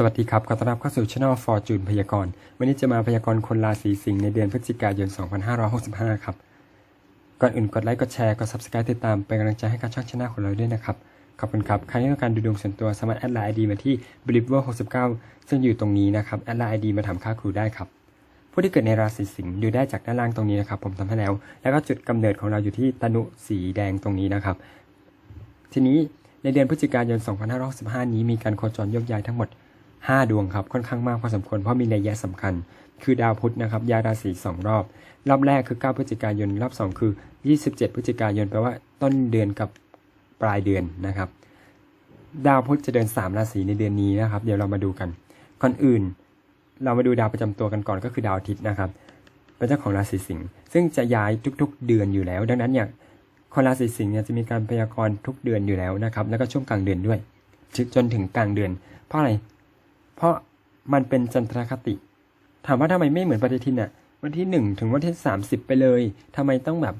สวัสดีครับ ขอต้อนรับเข้าสู่ช่อง Fortune พยากรณ์ วันนี้จะมาพยากรณ์คนราศีสิงห์ในเดือนพฤศจิกายน 2565 ครับ ก่อนอื่นกดไลค์ กดแชร์ กด Subscribe ติดตาม เป็นกำลังใจให้กับช่องช anel ของเราด้วยนะครับ ขอบคุณครับ ใครที่ต้องการดูดวงส่วนตัวสามารถแอดไลน์ ID มาที่ b e l i v e r 69ซึ่งอยู่ตรงนี้นะครับ แอดไลน์ ID มาถามค่าครูได้ครับ ผู้ที่เกิดในราศีสิงห์ดูได้จากด้านล่างตรงนี้นะครับ ผมทำให้แล้ว แล้วก็จุดกำเนิดของเราอยู่ที่ตนุสีแดงตรงนี้นะครับ ทีนี้ในเดือนพฤศจิกายน 2565 นี้มีการโคจรยกย้ายทั้งหมด 5 ดวงครับค่อนข้างมากพอสมควรเพราะมีนัยยะสำคัญ คือดาวพุธนะครับย้ายราศี2รอบ รอบแรกคือ 9 พฤศจิกายน รอบ 2 คือ 27 พฤศจิกายนแปลว่าต้นเดือนกับปลายเดือนนะครับ ดาวพุธจะเดิน 3 ราศีในเดือนนี้นะครับ เดี๋ยวเรามาดูกัน ก่อนอื่น เรามาดูดาวประจำตัวกันก่อนก็คือดาวอาทิตย์นะครับเป็นเจ้าของราศีสิงห์ซึ่งจะย้ายทุก ๆ เดือนอยู่แล้ว ดังนั้นเนี่ยคนราศีสิงห์เนี่ยจะมีการพยากรณ์ทุกเดือนอยู่แล้วนะครับ แล้วก็ช่วงกลางเดือนด้วยจนถึงกลางเดือน เพราะอะไร เพราะมันเป็นจันทรคติ ถามว่าทำไมไม่เหมือนปฏิทินอะวันที่หนึ่งถึงวันที่สามสิบไปเลยทำไมต้องแบบ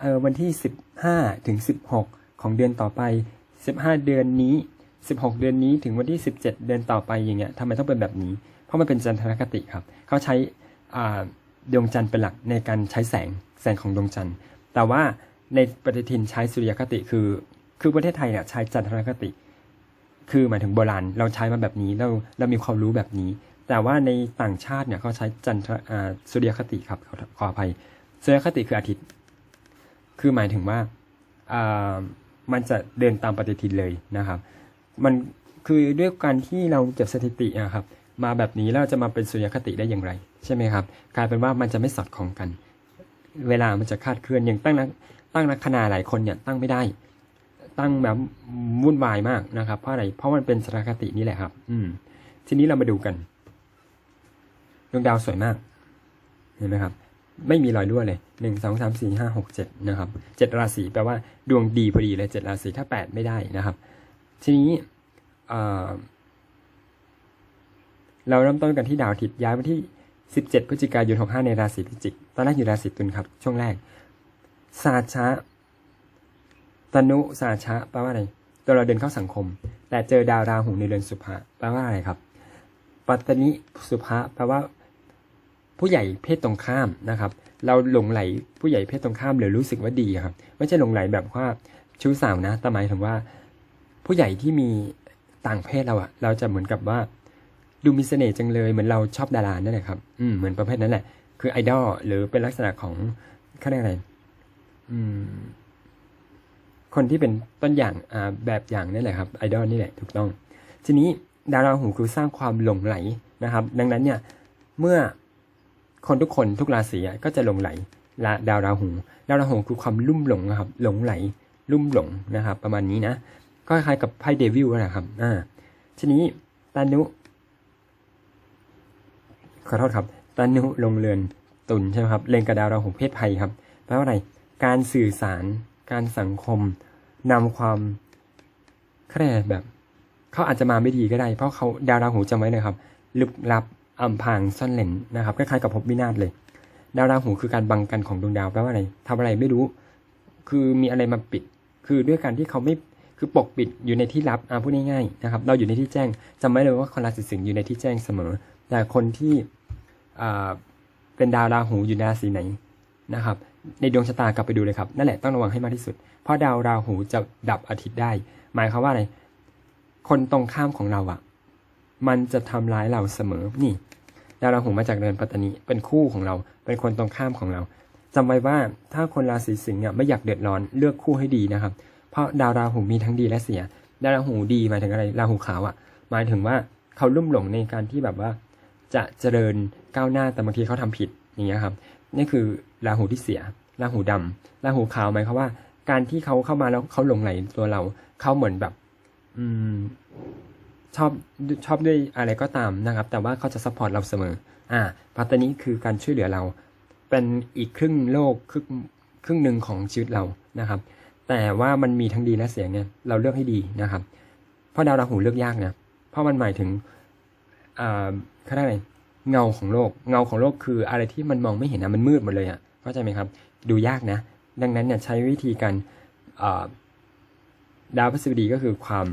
เออวันที่สิบห้าถึงสิบหกของเดือนต่อไปสิบห้าเดือนนี้สิบหกเดือนนี้ถึงวันที่สิบเจ็ดเดือนต่อไปอย่างเงี้ยทำไมต้องเป็นแบบนี้ เพราะมันเป็นจันทรคติครับ เขาใช้อ่าดวงจันทร์เป็นหลักในการใช้แสงแสงของดวงจันทร์ แต่ว่าในปฏิทินใช้สุริยคติคือ คือประเทศไทยเนี่ยใช้จันทรคติ คือหมายถึงโบราณเราใช้มาแบบนี้เราเรามีความรู้แบบนี้ แต่ว่าในต่างชาติเนี่ยเขาใช้จันทรอ่าสุริยคติครับขอขออภัยสุริยคติคืออาทิตย์ คือหมายถึงว่าอ่ามันจะเดินตามปฏิทินเลยนะครับ มันคือด้วยการที่เราเก็บสถิติอะครับ มาแบบนี้แล้วจะมาเป็นสุริยคติได้อย่างไร ใช่ไหมครับ กลายเป็นว่ามันจะไม่สอดคล้องกัน เวลามันจะคาดเคลื่อนอย่างตั้งนักตั้งนักคณาหลายคนเนี่ยตั้งไม่ได้ ตั้งแบบวุ่นวายมากนะครับ เพราะอะไร เพราะมันเป็นสารคตินี่แหละครับ อืม ทีนี้เรามาดูกัน ดวงดาวสวยมาก เห็นไหมครับ ไม่มีรอยรั่วเลยหนึ่งสองสามสี่ห้าหกเจ็ดนะครับเจ็ดราศีแปลว่าดวงดีพอดีเลยเจ็ดราศีถ้าแปดไม่ได้นะครับ ทีนี้เอ่อเราเริ่มต้นกันที่ดาวอาทิตย์ย้ายวันที่สิบเจ็ดพฤศจิกายนหกห้าในราศีพิจิก ตอนแรกอยู่ราศีตุลครับ ช่วงแรกศาสชะ ตนุสาชะแปลว่าอะไรตัวเราเดินเข้าสังคม แต่เจอดาวราหูในเรือนสุภะแปลว่าอะไรครับ ปัตตนิสุภะแปลว่าผู้ใหญ่เพศตรงข้ามนะครับ เราหลงไหลผู้ใหญ่เพศตรงข้ามหรือรู้สึกว่าดีครับ ไม่ใช่หลงไหลแบบว่าชู้สาวนะแต่หมายถึงว่า ผู้ใหญ่ที่มีต่างเพศเราอะเราจะเหมือนกับว่าดูมีเสน่ห์จังเลยเหมือนเราชอบดารานั่นแหละครับอืมเหมือนประเภทนั้นแหละ คือไอดอลหรือเป็นลักษณะของเขาเรียกอะไร อืม คนที่เป็นต้นอย่างอ่าแบบอย่างนี่แหละครับไอดอลนี่แหละถูกต้อง ทีนี้ดาวราหูคือสร้างความหลงไหลนะครับ ดังนั้นเนี่ยเมื่อคนทุกคนทุกราศีก็จะหลงไหลละดาวราหูดาวราหูคือความลุ่มหลงนะครับหลงไหลลุ่มหลงนะครับ ประมาณนี้นะก็คล้ายกับไพ่เดวิลนะครับอ่าทีนี้ตานุขอโทษครับตานุลงเรือนตุลใช่ไหมครับเลงกระดาวราหูเพศภัยครับแปลว่าอะไรการสื่อสารการสังคม นำความแค่แบบ เขาอาจจะมาไม่ดีก็ได้ เพราะเขาดาวราหูจำไว้เลยครับ ลึกลับอำพางซ่อนเล่นนะครับคล้ายๆกับภพวินาศเลย ดาวราหูคือการบังกันของดวงดาวแปลว่าอะไรทำอะไรไม่รู้ คือมีอะไรมาปิด คือด้วยการที่เขาไม่คือปกปิดอยู่ในที่ลับอ่าพูดง่ายๆนะครับ เราอยู่ในที่แจ้งจำไว้เลยว่าคนราศีสิงห์อยู่ในที่แจ้งเสมอ แต่คนที่เป็นดาวราหูอยู่ในราศีไหน นะครับ ในดวงชะตากลับไปดูเลยครับ นั่นแหละต้องระวังให้มากที่สุด เพราะดาวราหูจะดับอาทิตย์ได้ หมายความว่าอะไร คนตรงข้ามของเราอะมันจะทำร้ายเราเสมอ นี่ ดาวราหูมาจากเรือนปัตตานีเป็นคู่ของเรา เป็นคนตรงข้ามของเราจำไว้ว่าถ้าคนราศีสิงห์เนี่ยไม่อยากเดือดร้อนเลือกคู่ให้ดีนะครับ เพราะดาวราหูมีทั้งดีและเสีย ดาวราหูดีหมายถึงอะไร ราหูขาวอะหมายถึงว่าเขาลุ่มหลงในการที่แบบว่า จะเจริญก้าวหน้าแต่บางทีเขาทำผิดอย่างเงี้ยครับ นี่คือราหูที่เสียราหูดำราหูขาวหมายความว่า การที่เขาเข้ามาแล้วเขาหลงไหลตัวเราเขาเหมือนแบบ อืม ชอบชอบด้วยอะไรก็ตามนะครับ แต่ว่าเขาจะซัพพอร์ตเราเสมอ อ่าปัตตานี้คือการช่วยเหลือเรา เป็นอีกครึ่งโลกครึ่งครึ่งหนึ่งของชีวิตเรานะครับ แต่ว่ามันมีทั้งดีและเสียเนี่ยเราเลือกให้ดีนะครับ เพราะดาวราหูเลือกยากนะเพราะมันหมายถึงอ่าเขาเรียกอะไร เงาของโลก เงาของโลกคืออะไรที่มันมองไม่เห็นนะมันมืดหมดเลยอะเข้าใจไหมครับ ดูยากนะ ดังนั้นเนี่ยใช้วิธีการดาวพฤหัสบดีก็คือความ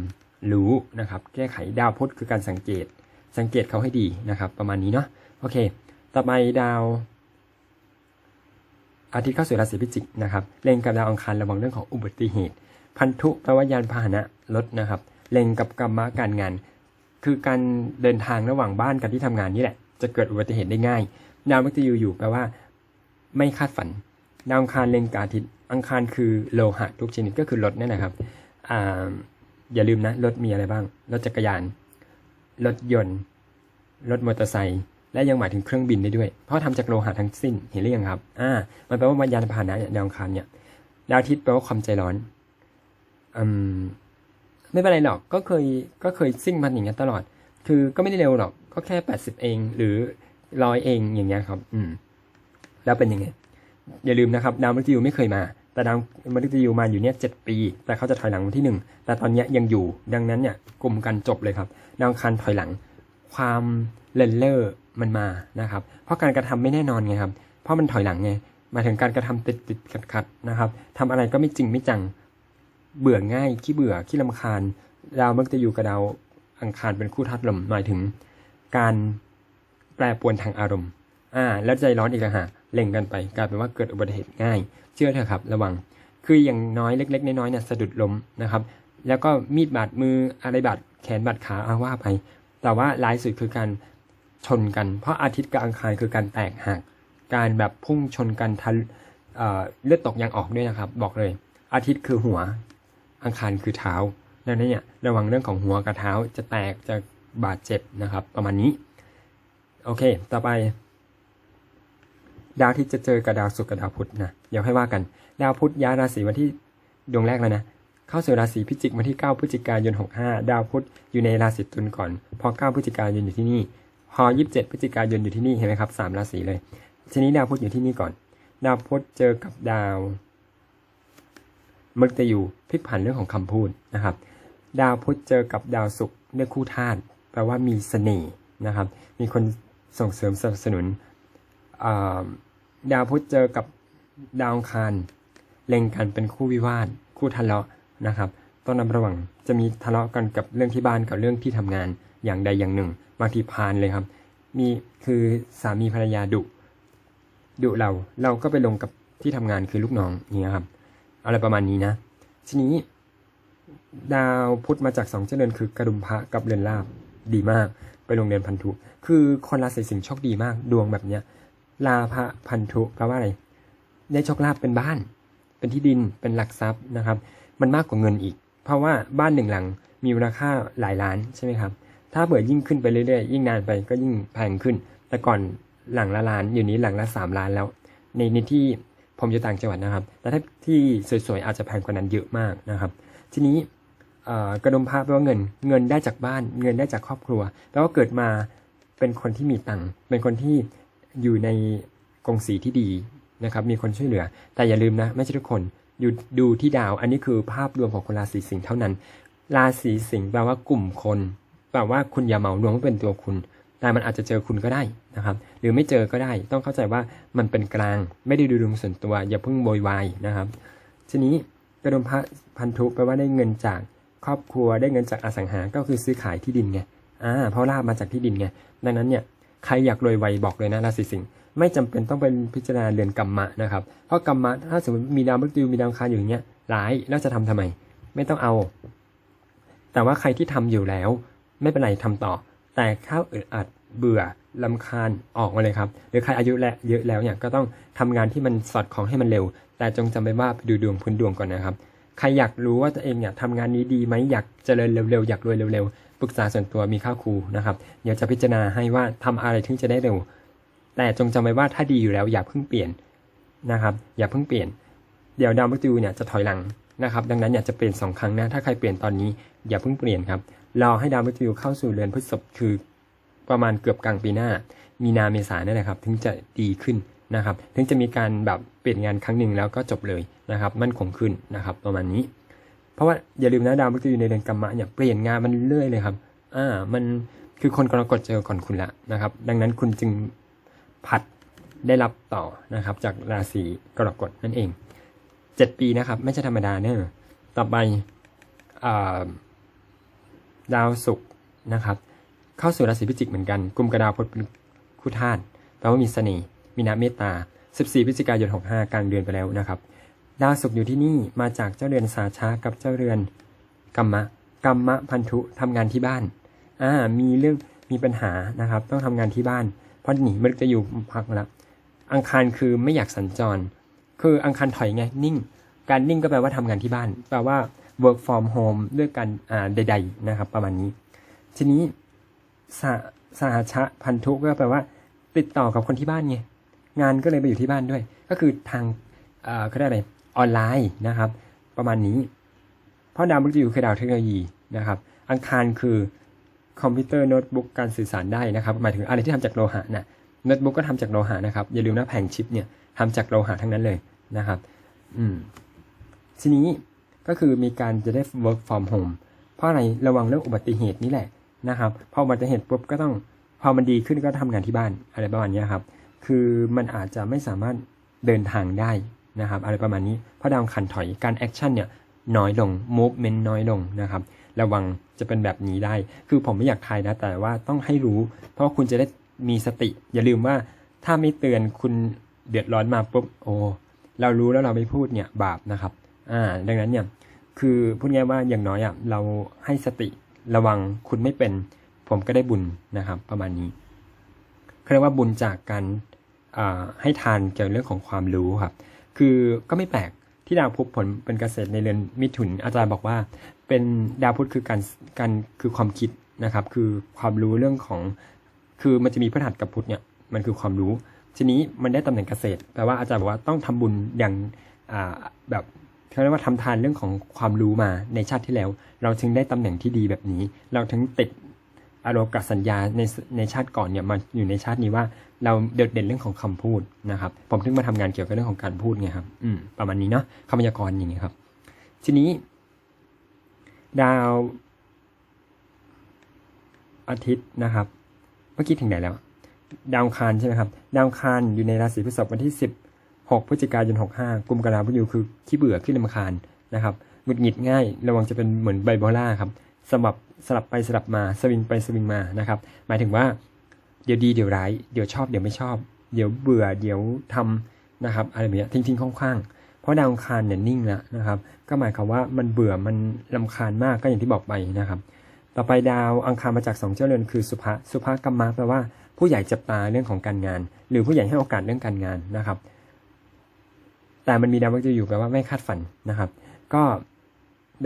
รู้นะครับ แก้ไขดาวพุธคือการสังเกต สังเกตเขาให้ดีนะครับ ประมาณนี้เนาะโอเค ต่อไปดาว อาทิตย์เข้าสู่ราศีพิจิกนะครับเล็งกับดาวอังคารระวังเรื่องของอุบัติเหตุ พันธุแปลว่ายานพาหนะรถนะครับเล็งกับกรรมะการงาน คือการเดินทางระหว่างบ้านกับที่ทำงานนี่แหละ จะเกิดอุบัติเหตุได้ง่าย ดาวมฤตยูอยู่แปลว่า ไม่คาดฝัน ดาวอังคารเล็งกาทิตย์อังคารคือโลหะทุกชนิดก็คือรถนั่นะครับอ่าอย่าลืมนะรถมีอะไรบ้าง รถจักรยาน รถยนต์ รถมอเตอร์ไซค์และยังหมายถึงเครื่องบินได้ด้วย เพราะทำจากโลหะทั้งสิ้นเห็นหรือยังครับ อ่า มันแปลว่าวิญญาณพาหนะเนี่ยดาวอังคารเนี่ยดาวอาทิตย์แปลว่าความใจร้อนอืมไม่เป็นไรหรอกก็เคยก็เคยซิ่งมันอย่างเงี้ยตลอด คือก็ไม่ได้เร็วหรอก ก็แค่แปดสิบเอง หรือร้อยเองอย่างเงี้ยครับ อืม แล้วเป็นยังไง อย่าลืมนะครับ ดาวมฤตยูไม่เคยมา แต่ดาวมฤตยูมาอยู่เนี่ยเจ็ดปี แต่เขาจะถอยหลังวันที่หนึ่งแต่ตอนเนี้ยยังอยู่ ดังนั้นเนี่ยกลุ่มกันจบเลยครับ ดาวอังคารถอยหลัง ความเลนเล่อมันมานะครับ เพราะการกระทำไม่แน่นอนไงครับ เพราะมันถอยหลังไงหมายถึงการกระทำติดติดขัดขัดนะครับทำอะไรก็ไม่จริงไม่จัง เบื่อง่ายขี้เบื่อขี้ลำคาญ ดาวมักจะอยู่กับดาวอังคารเป็นคู่ธาตุลมหมายถึง การแปรปรวนทางอารมณ์ อ่า แล้วใจร้อนอีกแล้วฮะเล่งกันไปกลายเป็นว่าเกิดอุบัติเหตุง่าย เชื่อเถอะครับ ระวัง คืออย่างน้อยเล็ก ๆ น้อยๆเนี่ยสะดุดล้มนะครับ แล้วก็มีดบาดมืออะไรบาดแขนบาดขาเอาว่าไป แต่ว่าร้ายสุดคือการชนกัน เพราะอาทิตย์กับอังคารคือการแตกหัก การแบบพุ่งชนกันทันเเลือดตกยางออกด้วยนะครับ บอกเลย อาทิตย์คือหัว อังคารคือเท้าดังนั้นเนี่ยระวังเรื่องของหัวกับเท้าจะแตกจะ บาดเจ็บนะครับ ประมาณนี้ โอเค ต่อไป ดาวที่จะเจอกับดาวศุกร์กับดาวพุธนะเดี๋ยวให้ว่ากัน ดาวพุธย้ายราศีวันที่ดวงแรกแล้วนะเข้าสู่ราศีพิจิกวันที่ 9พฤศจิกายน 65 ดาวพุธอยู่ในราศีตุลก่อน พอ 9พฤศจิกายนอยู่ที่นี่ พอ 27พฤศจิกายนอยู่ที่นี่เห็นไหมครับสามราศีเลย ทีนี้ดาวพุธอยู่ที่นี่ก่อน ดาวพุธเจอกับดาวมึกจะอยู่พลิกผันเรื่องของคำพูดนะครับ ดาวพุธเจอกับดาวศุกร์เรื่องคู่ธาตุ แปลว่ามีเสน่ห์นะครับ มีคนส่งเสริมสนับสนุนดาวพุธเจอกับดาวคารเล็งกันเป็นคู่วิวาท คู่ทะเลาะนะครับ ต้องระมัดระวังจะมีทะเลาะกันกับเรื่องที่บ้านกับเรื่องที่ทำงานอย่างใดอย่างหนึ่งบางทีพานเลยครับ มีคือสามีภรรยาดุดุเราเราก็ไปลงกับที่ทำงานคือลูกน้องอย่างเงี้ยครับอะไรประมาณนี้นะ ทีนี้ ดาวพุธมาจากสองเจริญคือกระดุมพระกับเรือนลาบ ดีมาก ไปโรงเรียนพันธุ คือคนราศีสิงห์โชคดีมาก ดวงแบบเนี้ยลาภพันธุแปลว่าอะไร ได้โชคลาภเป็นบ้าน เป็นที่ดิน เป็นหลักทรัพย์นะครับ มันมากกว่าเงินอีก เพราะว่าบ้านหนึ่งหลังมีมูลค่าหลายล้านใช่ไหมครับ ถ้าเผื่อยิ่งขึ้นไปเรื่อยๆ ยิ่งนานไปก็ยิ่งแพงขึ้น แต่ก่อนหลังละล้าน อยู่นี้หลังละสามล้านแล้ว ในในที่ผมอยู่ต่างจังหวัดนะครับ แต่ถ้าที่สวยๆอาจจะแพงกว่านั้นเยอะมากนะครับ ทีนี้ กระดมพระแปลว่าเงิน เงินได้จากบ้าน เงินได้จากครอบครัวแปลว่าเกิดมาเป็นคนที่มีตังค์เป็นคนที่อยู่ในกงสีที่ดีนะครับ มีคนช่วยเหลือ แต่อย่าลืมนะ ไม่ใช่ทุกคนอยู่ดูที่ดาว อันนี้คือภาพรวมของคนราศีสิงห์เท่านั้น ราศีสิงห์แปลว่ากลุ่มคนแปลว่าคุณอย่าเหมารวมว่าเป็นตัวคุณ แต่มันอาจจะเจอคุณก็ได้นะครับ หรือไม่เจอก็ได้ ต้องเข้าใจว่ามันเป็นกลาง ไม่ได้ดูดวงส่วนตัว อย่าเพิ่งโวยวายนะครับ ทีนี้กระดมพระพันธุแปลว่าได้เงินจาก ครอบครัวได้เงินจากอสังหา ก็คือซื้อขายที่ดินไงอ่าเพราะลาบมาจากที่ดินไงดังนั้นเนี่ยใครอยากรวยไวบอกเลยนะราศีสิงห์ไม่จำเป็นต้องเป็นพิจารณาเรือนกรรมะนะครับเพราะกรรมะถ้าสมมติมีดาวมฤตยูมีดาวคาอยู่อย่างเงี้ยร้ายแล้วจะทำทำไม ไม่ต้องเอา แต่ว่าใครที่ทำอยู่แล้ว ไม่เป็นไรทำต่อ แต่ข้าวอึดอัดเบื่อลำคาญออกมาเลยครับ หรือใครอายุและเยอะแล้วเนี่ยก็ต้องทำงานที่มันสอดคล้องให้มันเร็ว แต่จงจำไว้ว่าไปดูดวงพื้นดวงก่อนนะครับ ใครอยากรู้ว่าตัวเองเนี่ยทำงานนี้ดีไหมอยากเจริญเร็วๆ อยากรวยเร็วๆ ปรึกษาส่วนตัวมีค่าครูนะครับ เดี๋ยวจะพิจารณาให้ว่าทำอะไรถึงจะได้เร็ว แต่จงจำไว้ว่าถ้าดีอยู่แล้วอย่าเพิ่งเปลี่ยนนะครับ อย่าเพิ่งเปลี่ยน เดี๋ยวดาวมฤตยูเนี่ยจะถอยหลังนะครับ ดังนั้นอยากจะเปลี่ยนสองครั้งนะถ้าใครเปลี่ยนตอนนี้อย่าเพิ่งเปลี่ยนครับรอให้ดาวมฤตยูเข้าสู่เรือนพฤษภคือประมาณเกือบกลางปีหน้า มีนาเมษาเนี่ยนะครับ ถึงจะดีขึ้น นะครับถึงจะมีการแบบเปลี่ยนงานครั้งหนึ่งแล้วก็จบเลยนะครับมั่นคงขึ้นนะครับประมาณนี้ เพราะว่าอย่าลืมนะดาวมฤตยูในเดือนกรรมะเนี่ยเปลี่ยนงานมันเรื่อยเลยครับอ่ามันคือคนกรกฎเจอก่อนคุณละนะครับ ดังนั้นคุณจึงผัดได้รับต่อนะครับจากราศีกรกฎนั่นเองเจ็ดปีนะครับ ไม่ใช่ธรรมดาเนอะต่อไปอดาวศุกร์นะครับ เข้าสู่ราศีพิจิกเหมือนกันกลุ่มกระดาวพลเป็นคู่ธาตุแปลว่ามีเสน่ห์ มีน้ำเมตตา 14พฤศจิกายน 65 กลางเดือนไปแล้วนะครับ ดาวศุกร์อยู่ที่นี่มาจากเจ้าเรือนสาชากับเจ้าเรือนกัมมะกัมมะพันธุทำงานที่บ้านอ่ามีเรื่องมีปัญหานะครับ ต้องทำงานที่บ้านเพราะหนีมันจะอยู่พักแล้วอังคารคือไม่อยากสัญจร คืออังคารถอยไงนิ่ง การนิ่งก็แปลว่าทำงานที่บ้าน แปลว่า work from home ด้วยกันอ่าใด ๆ นะครับ ประมาณนี้ ทีนี้สาสหชะพันธุก็แปลว่า ติดต่อกับคนที่บ้านไง งานก็เลยไปอยู่ที่บ้านด้วย ก็คือทางเอ่อเขาเรียกอะไรออนไลน์นะครับ ประมาณนี้ เพราะดาวมฤตยูคือดาวเทคโนโลยีนะครับ อังคารคือคอมพิวเตอร์โน้ตบุ๊กการสื่อสารได้นะครับหมายถึงอะไรที่ทำจากโลหะนะโน้ตบุ๊กก็ทำจากโลหะนะครับ อย่าลืมนะแผงชิปเนี่ยทำจากโลหะทั้งนั้นเลยนะครับ อืมทีนี้ก็คือมีการจะได้ work from home เพราะอะไรระวังเรื่องอุบัติเหตุนี่แหละนะครับพออุบัติเหตุปุ๊บก็ต้องพอมันดีขึ้นก็ทำงานที่บ้านอะไรประมาณนี้ครับ คือมันอาจจะไม่สามารถเดินทางได้นะครับ อะไรประมาณนี้เพราะดาวอังคันถอยการแอคชั่นเนี่ยน้อยลง movement น้อยลงนะครับ ระวังจะเป็นแบบนี้ได้ คือผมไม่อยากทายนะ แต่ว่าต้องให้รู้ เพราะาคุณจะได้มีสติ อย่าลืมว่าถ้าไม่เตือนคุณเดือดร้อนมาปุ๊บ โอ้ เรารู้แล้วเราไม่พูดเนี่ยบาปนะครับ อ่า ดังนั้นเนี่ย คือพูดง่ายว่าอย่างน้อยอะ เราให้สติ ระวังคุณไม่เป็น ผมก็ได้บุญนะครับ ประมาณนี้ เขาเรียกว่าบุญจากการให้ทานเกี่ยวกับเรื่องของความรู้ครับ คือก็ไม่แปลกที่ดาวพุธผลเป็นเกษตรในเรือนมิถุน อาจารย์บอกว่าเป็นดาวพุธคือการการคือความคิดนะครับ คือความรู้เรื่องของ คือมันจะมีพฤหัสกับพุธเนี่ยมันคือความรู้ ทีนี้มันได้ตำแหน่งเกษตรแปลว่าอาจารย์บอกว่าต้องทำบุญอย่างาแบบเขาเรียกว่าทำทานเรื่องของความรู้มาในชาติที่แล้ว เราถึงได้ตำแหน่งที่ดีแบบนี้ เราถึงติด อารมณ์กับสัญญาในในชาติก่อนเนี่ยมาอยู่ในชาตินี้ว่าเราเด่นเด่นเรื่องของคำพูดนะครับ ผมถึงมาทำงานเกี่ยวกับเรื่องของการพูดไงครับอืมประมาณนี้เนาะคำพยากรณ์อย่างเงี้ยครับ ทีนี้ ดาวอาทิตย์นะครับ เมื่อกี้ถึงไหนแล้ว ดาวคารใช่ไหมครับ ดาวคารอยู่ในราศีพฤษภวันที่16พฤศจิกายน65กลุ่มกระดาษอยู่คือขี้เบื่อขี้ลำคาญนะครับหงุดหงิดง่าย ระวังจะเป็นเหมือนไบโพล่าครับ สลับสลับไปสลับมาสวิงไปสวิงมานะครับ หมายถึงว่าเดี๋ยวดีเดี๋ยวร้ายเดี๋ยวชอบเดี๋ยวไม่ชอบ เดี๋ยวเบื่อเดี๋ยวทำนะครับอะไรแบบนี้ทิ้งทิ้งๆคว้างๆ เพราะดาวอังคารเนี่ยนิ่งแล้วนะครับ ก็หมายความว่ามันเบื่อมันลำคาญมากก็อย่างที่บอกไปนะครับ ต่อไปดาวอังคารมาจากสองเจ้าเรือนคือสุภะสุภะกัมมะแปลว่าผู้ใหญ่จับตาเรื่องของการงาน หรือผู้ใหญ่ให้โอกาสเรื่องการงานนะครับ แต่มันมีดาวมฤตยูแปลว่าไม่คาดฝันนะครับ ก็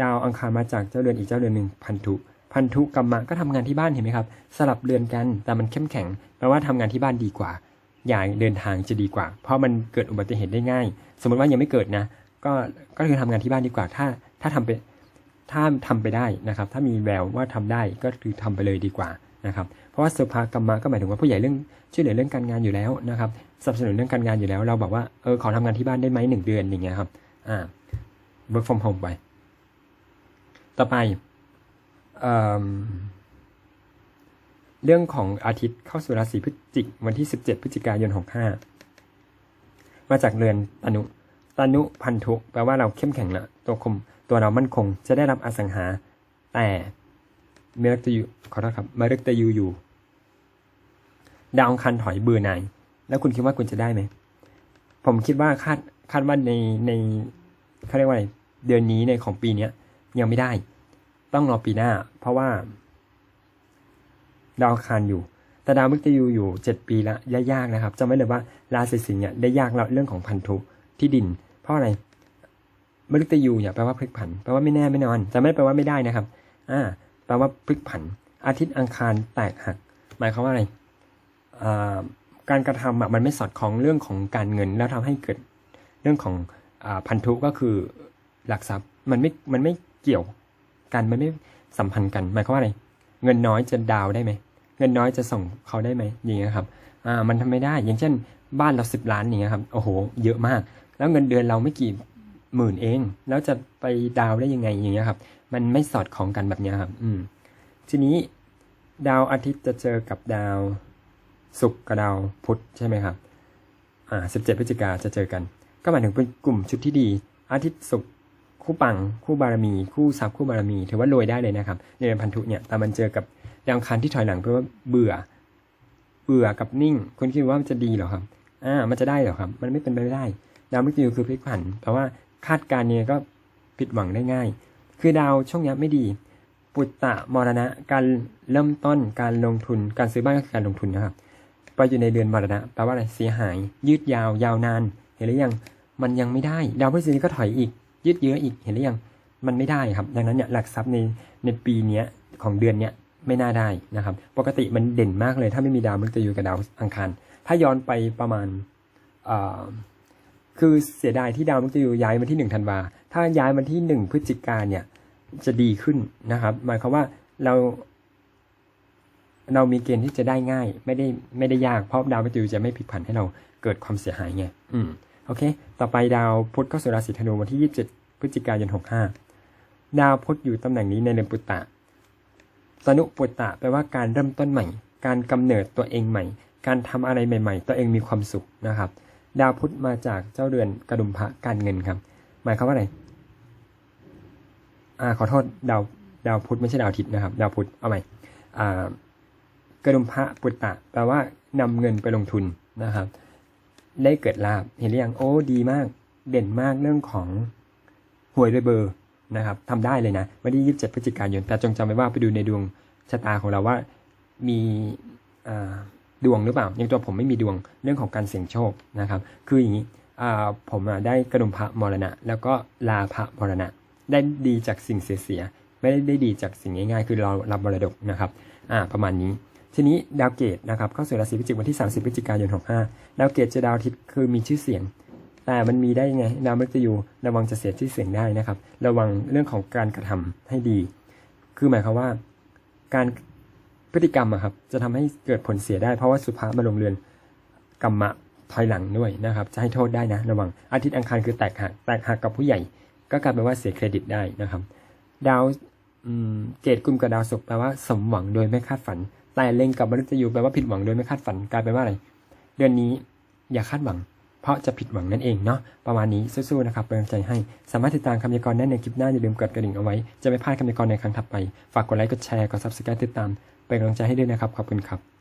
ดาวอังคารมาจากเจ้าเรือนอีกเจ้าเรือนหนึ่งพันธุ พันธุกัมมะก็ทำงานที่บ้านเห็นไหมครับ สลับเรือนกันแต่มันเข้มแข็งแปลว่าทำงานที่บ้านดีกว่า อย่างเดินทางจะดีกว่า เพราะมันเกิดอุบัติเหตุได้ง่าย สมมติว่ายังไม่เกิดนะ ก็ก็คือทำงานที่บ้านดีกว่า ถ้าถ้าทำไปถ้าทำไปได้นะครับ ถ้ามีแววว่าทำได้ก็คือทำไปเลยดีกว่านะครับ เพราะว่าสุภากรรมะก็หมายถึงว่าผู้ใหญ่เรื่องช่วยเหลือเรื่องการงานอยู่แล้วนะครับสนับสนุนเรื่องการงานอยู่แล้ว เราบอกว่าเออขอทำงานที่บ้านได้ไหมหนึ่งเดือนอย่างเงี้ยครับอ่า work from home ไป ต่อไปเอเรื่องของอาทิตย์เข้าสู่ราศีพฤศจิกวันที่ 17 พฤศจิกายน 65 มาจากเรือนตนุตนุพันธุแปลว่าเราเข้มแข็งละตัวคมตัวเรามั่นคงจะได้รับอสังหา แต่เมรักตยูขอโทษครับมฤกตยูอยู่ ดาวองคันถอยเบื่อหน่ายแล้วคุณคิดว่าคุณจะได้ไหม ผมคิดว่าคาดคาดว่าในในเขาเรียกว่าอะไรเดือนนี้ในของปีเนี้ย ยังไม่ได้ ต้องรอปีหน้า เพราะว่า ดาวคารอยู่ แต่ดาวมฤตยูอยู่เจ็ดปีละยากนะครับจำไว้เลยว่าราศีสิงห์เนี่ยได้ยากแล้วเรื่องของพันธุที่ดิน เพราะอะไรมฤตยูเนี่ยแปลว่าพลิกผันแปลว่าไม่แน่ไม่นอนจะไม่แปลว่าไม่ได้นะครับ อ่า แปลว่าพลิกผัน อาทิตย์อังคารแตกหัก หมายความว่าอะไรอ่าการกระทำอะมันไม่สอดคล้องเรื่องของการเงินแล้วทำให้เกิดเรื่องของอพันธุก็คือหลักทรัพย์มันไม่มันไม่ เกี่ยวกันมันไม่สัมพันธ์กันหมายความว่าอะไรเงินน้อยจะดาวได้ไหมเงินน้อยจะส่งเขาได้ไหมอย่างเงี้ยครับอ่ามันทำไม่ได้ อย่างเช่น บ้านเราสิบล้านอย่างเงี้ยครับโอ้โห เยอะมาก แล้วเงินเดือนเราไม่กี่หมื่นเอง แล้วจะไปดาวได้ยังไงอย่างเงี้ยครับ มันไม่สอดคล้องกันแบบเนี้ยครับ อืม ทีนี้ดาวอาทิตย์จะเจอกับดาวศุกร์กับดาวพุธใช่ไหมครับ อ่าสิบเจ็ดพฤศจิกาจะเจอกัน ก็หมายถึงเป็นกลุ่มชุดที่ดี อาทิตย์ศุกร์ คู่ปังคู่บารมี คู่ทรัพย์คู่บารมี ถือว่ารวยได้เลยนะครับ ในเดือนพันธุเนี่ยแต่มันเจอกับดาวอังคารที่ถอยหลังแปลว่าเบื่อ เบื่อกับนิ่ง คุณคิดว่ามันจะดีหรอครับอ่ามันจะได้หรอครับ มันไม่เป็นไปไม่ได้ ดาวมฤตยูคือพลิกผันแปลว่าคาดการณ์เนี่ยก็ผิดหวังได้ง่าย คือดาวช่วงนี้ไม่ดี ปุตตะมรณะ การเริ่มต้นการลงทุน การซื้อบ้านก็คือการลงทุนนะครับไปอยู่ในเดือนมรณะแปลว่าอะไรเสียหาย ยืดยาว ยาวนาน เห็นหรือยังมันยังไม่ได้ ดาวพฤหัสบดีก็ถอยอีก ยืดเยื้ออีกเห็นหรือยังมันไม่ได้ครับ ดังนั้นเนี่ยหลักทรัพย์ในในปีนี้ของเดือนเนี้ยไม่น่าได้นะครับ ปกติมันเด่นมากเลย ถ้าไม่มีดาวมฤตยูกับดาวอังคาร ถ้าย้อนไปประมาณคือเสียดายที่ดาวมฤตยูย้ายมาที่หนึ่งธันวา ถ้าย้ายมาที่หนึ่งพฤศจิกาเนี่ยจะดีขึ้นนะครับ หมายความว่าเรา เรามีเกณฑ์ที่จะได้ง่าย ไม่ได้ไม่ได้ยากเพราะดาวมฤตยูจะไม่พลิกผันให้เราเกิดความเสียหายไง อืม โอเค ต่อไปดาวพุธเข้าสู่ราศีธนูวันที่ 27 พฤศจิกายน 65 ดาวพุธอยู่ตำแหน่งนี้ในเรือนปุตตะสนุปุตตะแปลว่าการเริ่มต้นใหม่ การกำเนิดตัวเองใหม่ การทำอะไรใหม่ ๆ ตัวเองมีความสุขนะครับ ดาวพุธมาจากเจ้าเรือนกระดุมพระการเงินครับ หมายความว่าอะไรอ่าขอโทษดาวดาวพุธไม่ใช่ดาวอาทิตย์นะครับ ดาวพุธเอาใหม่อ่ากระดุมพระปุตตะแปลว่านำเงินไปลงทุนนะครับ ได้เกิดลาบเห็นหรือยังโอ้ดีมาก เด่นมากเรื่องของหวยด้วยเบอร์นะครับทำได้เลยนะวันที่27พฤศจิกายนแต่จงจำไว้ว่าไปดูในดวงชะตาของเราว่ามีดวงหรือเปล่าอย่างตัวผมไม่มีดวงเรื่องของการเสี่ยงโชคนะครับ คืออย่างนี้ผมได้กระดุมพระมรณะ แล้วก็ลาพระมรณะ ได้ดีจากสิ่งเสียๆไม่ได้ได้ดีจากสิ่งง่ายๆ คือเรารับมรดกนะครับ ประมาณนี้ ทีนี้ดาวเกตนะครับเข้าสู่ราศีพิจิกวันที่ 30พฤศจิกายน 65 ดาวเกตจะดาวอาทิตย์คือมีชื่อเสียง แต่มันมีได้ยังไง ดาวมฤตยูระวังจะเสียชื่อเสียงได้นะครับ ระวังเรื่องของการกระทำให้ดี คือหมายความว่าการพฤติกรรมอะครับจะทำให้เกิดผลเสียได้เพราะว่าสุภามาลงเรือนกรรมะถอยหลังด้วยนะครับ จะให้โทษได้นะ ระวังอาทิตย์อังคารคือแตกหักแตกหักกับผู้ใหญ่ ก็กลายเป็นว่าเสียเครดิตได้นะครับ ดาวเกตกลุ่มกับดาวศุกร์แปลว่าสมหวังโดยไม่คาดฝัน แต่เล็งกับมนุษยูแปลว่าผิดหวังโดยไม่คาดฝันกลายเป็นว่าอะไร เดือนนี้อย่าคาดหวัง เพราะจะผิดหวังนั่นเองเนาะประมาณนี้สู้ๆนะครับเป็นกำลังใจให้ สามารถติดตามคำยากรณ์ได้ในคลิปหน้าอย่าลืมกดกระดิ่งเอาไว้ จะไม่พลาดคำยากรณ์ในครั้งถัดไป ฝากกดไลค์กดแชร์กดซับสไครต์ติดตามเป็นกำลังใจให้ด้วยนะครับขอบคุณครับ